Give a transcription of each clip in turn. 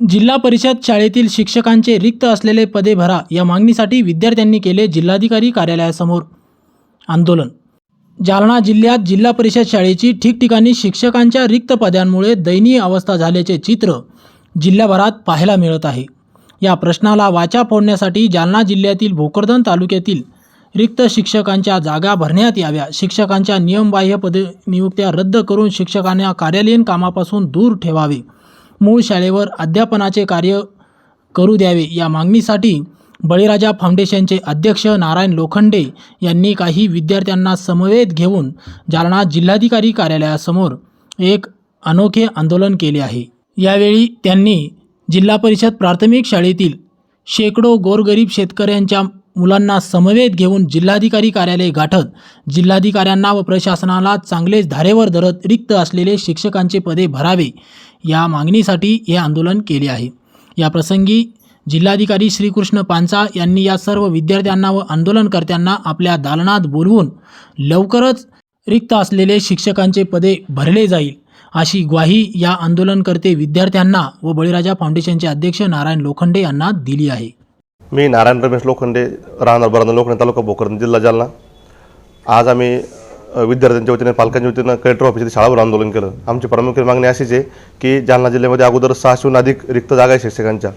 जिल्हा परिषद शाळेतील शिक्षकांचे रिक्त असलेले पदे भरा या मागणीसाठी विद्यार्थ्यांनी केले जिल्हाधिकारी कार्यालयासमोर आंदोलन. जालना जिल्ह्यात जिल्हा परिषद शाळेची ठिकठिकाणी शिक्षकांच्या रिक्त पदांमुळे दयनीय अवस्था झाल्याचे चित्र जिल्ह्याभरात पाहायला मिळत आहे. या प्रश्नाला वाचा फोडण्यासाठी जालना जिल्ह्यातील भोकरदन तालुक्यातील रिक्त शिक्षकांच्या जागा भरण्यात याव्या. शिक्षकांच्या नियमबाह्य पदे नियुक्त्या रद्द करून शिक्षकांना कार्यालयीन कामापासून दूर ठेवावे. मूळ शाळेवर अध्यापनाचे कार्य करू द्यावे. या मागणीसाठी बळीराजा फाउंडेशनचे अध्यक्ष नारायण लोखंडे यांनी काही विद्यार्थ्यांना समवेत घेऊन जालना जिल्हाधिकारी कार्यालयासमोर एक अनोखे आंदोलन केले आहे. यावेळी त्यांनी जिल्हा परिषद प्राथमिक शाळेतील शेकडो गोरगरीब शेतकऱ्यांच्या मुलांना समवेत घेऊन जिल्हाधिकारी कार्यालय गाठत जिल्हाधिकाऱ्यांना व प्रशासनाला चांगलेच धारेवर धरत रिक्त असलेले शिक्षकांचे पदे भरावे या मागणीसाठी हे आंदोलन केले आहे. या प्रसंगी जिल्हाधिकारी श्रीकृष्ण पांचा यांनी या सर्व विद्यार्थ्यांना व आंदोलनकर्त्यांना आपल्या दालनात बोलवून लवकरच रिक्त असलेले शिक्षकांचे पदे भरले जाईल अशी ग्वाही या आंदोलनकर्ते विद्यार्थ्यांना व बळीराजा फाउंडेशनचे अध्यक्ष नारायण लोखंडे यांना दिली आहे. मी नारायण रमेश लोखंडे राहणार बरांदा लोखंडे तालुका भोकरदन जिल्हा जालना. आज आम्ही विद्यार्थ्यांच्या वतीने पालकांच्या वतीनं कलेक्टर ऑफिस शाळावर आंदोलन केलं. आमची प्रामुख्याने मागणी अशीच आहे की जालना जिल्ह्यामध्ये अगोदर सहाशेहून अधिक रिक्त जागा आहे शिक्षकांच्या.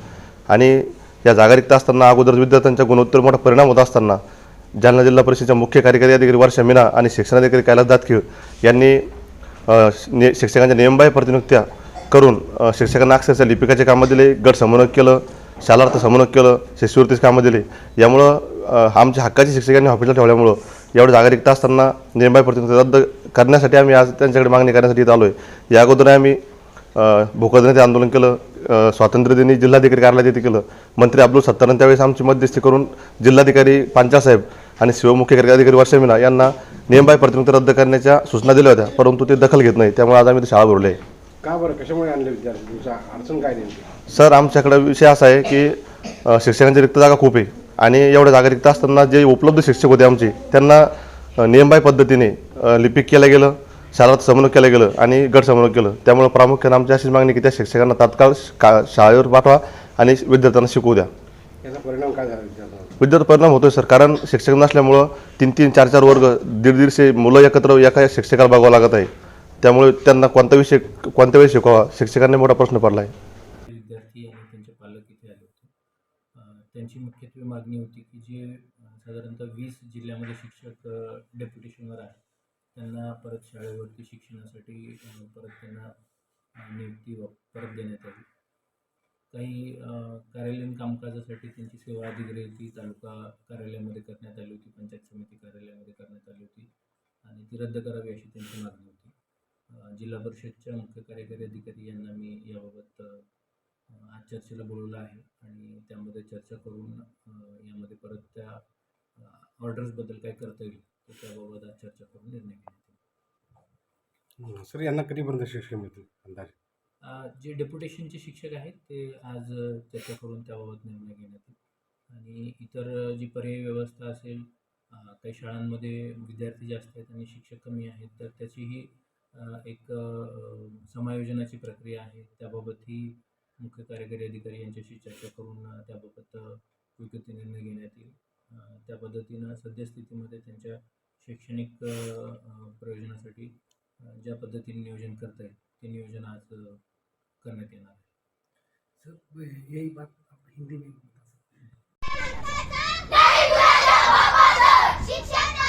आणि या जागा रिक्त असताना अगोदर विद्यार्थ्यांच्या गुणोत्तर मोठा परिणाम होत असताना जालना जिल्हा परिषदेच्या मुख्य कार्यकारी अधिकारी वर्षा मीना आणि शिक्षणाधिकारी कैलास दातखीळ यांनी ने शिक्षकांच्या नियमबाह्य प्रतिनियुक्त्या करून शिक्षकांना अक्षरशः लिपिकाचे कामं दिले गट समन्वय केलं शालार्थ समन्वय केलं शिष्यवृत्तीस कामं दिली. यामुळं आमच्या हक्काची शिक्षकांनी हॉफिसला ठेवल्यामुळं एवढं जागा रिक्त असताना नियमबाह्य प्रतिनिधी रद्द करण्यासाठी आम्ही आज त्यांच्याकडे मागणी करण्यासाठी इथं आलो आहे या अगोदर आम्ही भूकदनाचे आंदोलन केलं स्वातंत्र्यदिनी जिल्हाधिकारी कार्यालयात येथे केलं. मंत्री अब्दुल सत्तारांनी त्यावेळेस आमची मध्यस्थी करून जिल्हाधिकारी पांचासाहेब आणि शिवमुख्य कार्यकारी अधिकारी वर्षा मीना यांना नियमबाय प्रतिनियुक्ती रद्द करण्याच्या सूचना दिल्या होत्या परंतु ते दखल घेत नाही त्यामुळे आज आम्ही ते शाळा भरले आहे. का बरं? कशामुळे आणले विद्यार्थी? तुमचा अडचण काय नेमकी? सर आमच्याकडे विषय असा आहे की अ, शिक्षकांची रिक्त जागा खूप आहे. आणि एवढ्या जागा रिक्त असताना जे उपलब्ध शिक्षक होते आमचे त्यांना अ, नियमबाह्य पद्धतीने अ, लिपिक केलं गेलं शाळात समन्वय केलं गेलं आणि गट समन्वय केलं. त्यामुळे प्रामुख्याने आमची अशीच मागणी की त्या शिक्षकांना तात्काळ का शाळेवर पाठवा आणि विद्यार्थ्यांना शिकवू द्या. याचा परिणाम काय झाला विद्यार्थ्यांवर? विद्यार्थी परिणाम होतोय सर कारण शिक्षक नसल्यामुळं तीन तीन चार चार वर्ग दीड दीडशे मुलं एकत्र एका शिक्षकाला बघावं लागत आहे. त्यामुळे त्यांना कोणता विषय कोणत्या वेळी शिकवावा शिक्षकांना मोठा प्रश्न पडला आहे विद्यार्थी आणि त्यांचे पालक इथे आले होते. त्यांची मुख्यत्वे मागणी होती की जे साधारणतः वीस जिल्ह्यामध्ये शिक्षक डेप्युटेशनवर आहेत त्यांना परत शाळेवरती शिक्षणासाठी परत त्यांना नियुक्ती व परत देण्यात आली. काही कार्यालयीन कामकाजासाठी त्यांची सेवा अधिकारी तालुका कार्यालयामध्ये करण्यात आली होती पंचायत समिती कार्यालयामध्ये करण्यात आली होती आणि ती रद्द करावी अशी त्यांची मागणी होती. जिल्हा परिषदच्या मुख्य कार्यकारी अधिकारी यांना मी याबाबत चर्चेला बोलवलं आहे आणि त्यामध्ये चर्चा करून यामध्ये परत त्या ऑर्डर्सबद्दल काय करता येईल तर त्याबाबत आज चर्चा करून निर्णय घेण्यात येईल. सर यांना कधीपर्यंत शिक्षण मिळतील अंदाजे? जे डेप्युटेशनचे शिक्षक आहेत ते आज चर्चा करून त्याबाबत निर्णय घेण्यात येईल. आणि इतर जी पर्यायी व्यवस्था असेल काही शाळांमध्ये विद्यार्थी जास्त आहेत आणि शिक्षक कमी आहेत तर त्याचीही एक समायोजनाची प्रक्रिया आहे. त्याबाबतही मुख्य कार्यकारी अधिकारी यांच्याशी चर्चा करून त्याबाबत योग्य ते निर्णय घेण्यात येईल. त्या पद्धतीनं सद्यस्थितीमध्ये त्यांच्या शैक्षणिक प्रयोजनासाठी ज्या पद्धतीने नियोजन करता येईल ते नियोजन आज करण्यात येणार आहे. सर यही बात हिंदी में बता सकते हैं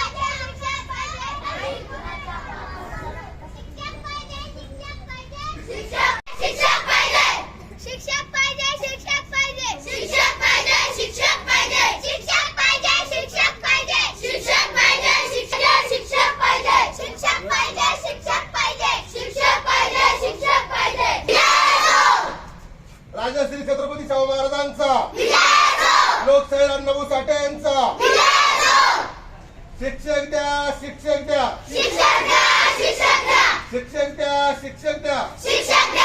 शिक्षकता शिक्षकता शिक्षकता शिक्षकता शिक्षकता शिक्षकता शिक्षकता